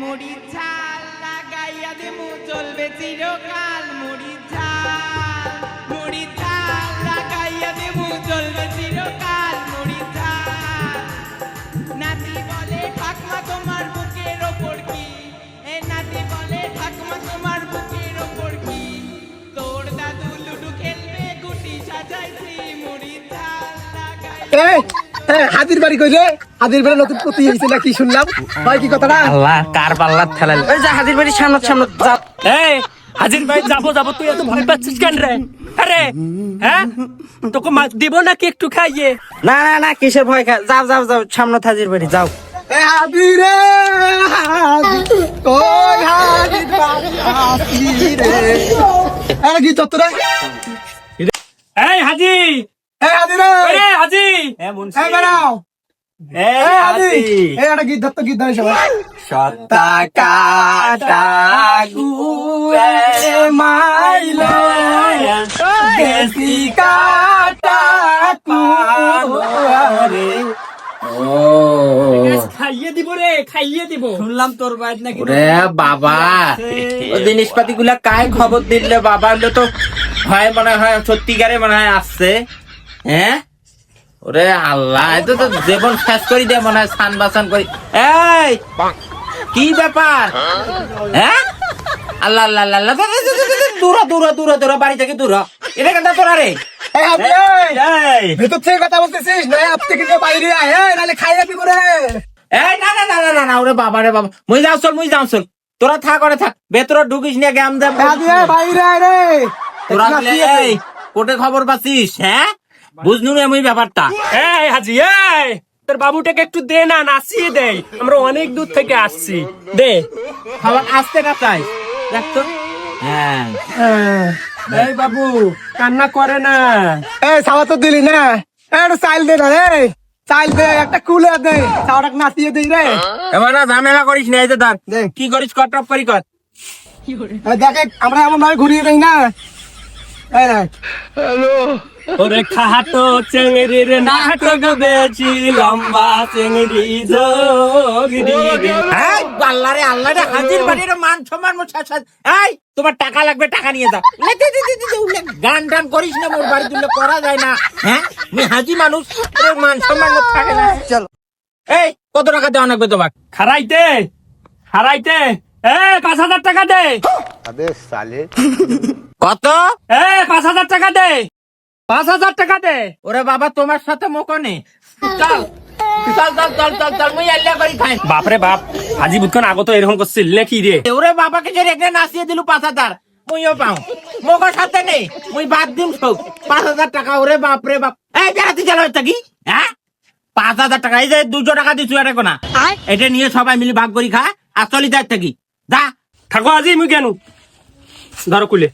মুড়ি ঝাল লাগাইয়া দেবো চলবে চিরকাল মুড়ি ঝাল। মুড়ি ঝাল লাগাইয়া দেবো চলবে চিরকাল মুড়ি ঝাল। নাতি বলে ঠাকমা তোমার বুকের ওপর কি? এ নাতি বলে ঠাকমা তোমার বুকের ওপর কি? তোর দাদু লুডু খেলবে গুটি সাজাইছি মুড়ি ঝাল লাগাই এই এই, হাতির বাড়ি কই রে হাতির বাড়ি নতুন প্রতি হয়েছে নাকি শুনলাম? ভাই কি কথাটা? আল্লাহ কার পাল্লা ঠেলাল? ওই যে হাজির বাড়ির সামনে সামনে যা। এই হাজির ভাই যাব যাব তুই এত ভয় পাচ্ছিস কেন রে? আরে হ্যাঁ? তোকে মাছ দিব নাকি একটু খাইয়ে? না না না কিসের ভয় খা যাও যাও যাও সামনে হাজির বাড়ি যাও। এ রে কই হাতির বাড়ি হাতি রে? এই কি এই হাজি! রে এই সত্তা কাটা গুয়ে মাইলো। দেশি কাটা কুয়ারে খাইয়ে দিব রে খাইয়ে দিব। শুনলাম তোর বাইর নাকি বাবা। ও জিনিসপাতি গুলা কায় খবর দিলে? বাবা তো হয় মনে হয় সত্যিকারে মনে হয় আসছে। হ্যাঁ ওরে আল্লাহ এতো তো জীবন শেষ করে দে মনে হয় সান বাসান করি। এই! কি ব্যাপার? হ্যাঁ আল্লাহ আল্লাহ আল্লাহ আল্লাহ দূর দূর দূর দূর বাড়ি থেকে দূর এটা কেন তোরা রে ভেতর থেকে কথা বলতেছিস? না আপ থেকে বাইরে আয় নালে খাই যাবি করে এই না না না না না ওরে বাবা রে বাবা। মুই যাও চল মুই যাও চল। তোরা থাক করে থাক। ভেতরে ঢুকিস না গ্যাম এই বাইরে আয় রে। তোরা কোটে খবর পাচ্ছিস হ্যাঁ? বুঝনু মুই ব্যাপারটা। এই হাজি এই! তোর বাবুটাকে একটু দে না নাচিয়ে দে। আমরা অনেক দূর থেকে আসছি। দে। খাবার আসতে না চাই দেখ তো। হ্যাঁ। এই বাবু কান্না করে না। এই সাবা তো দিলি না। একটু চাইল দে না রে। চাইল দে একটা কুলে দে। চাওয়াটা নাচিয়ে দিই রে। এবার না ঝামেলা করিস না এই ধর। দে। কি করিস কর টপ করি কর। দেখে আমরা এমন ভাবে ঘুরিয়ে দেই না। এই রে ওরে খাটো চেংড়ির নাটক বেছি লম্বা চেংড়ি যোগরি এই আল্লাহ রে আল্লাহ রে হাজির বাড়ির মান সম্মান সাথে- এই তোমার টাকা লাগবে টাকা নিয়ে যাও। লে, দে, দে, দে, দে, দে, উলে, গান টান করিস না মোর বাড়ি তুলে করা যায় না। হ্যাঁ? আমি হাজি মানুষ তোর মান সম্মান থাকে না। চল। এই কত টাকা দেওয়া লাগবে তোমার খারাইতে খারাইতে। এ পাঁচ হাজার টাকা দে। কত? এ পাঁচ হাজার টাকা দে। পাঁচ হাজার টাকা দে। ওরে বাবা তোমার সাথে মোকনে। চল চল চল চল চল চল মুই আল্লাহ করি খাই। বাপরে বাপ হাজি বুতখন আগত এরকম করছিল নাকি রে। ওরে বাবাকে যে রেখে নাচিয়ে দিলু পাঁচ হাজার মুইও পাও। মোকর সাথে নেই মুই বাদ দিম সব। পাঁচ হাজার টাকা ওরে বাপ। রে বাপ এই বেড়াতে চালো থাকি হ্যাঁ? পাঁচ হাজার টাকা এই যে দুশো টাকা দিছু এটা কোনা? এটা নিয়ে সবাই মিলে ভাগ করি খা আর চলি যাই থাকি যা। থাকো আজি মুই কেন? ধরো কুলে।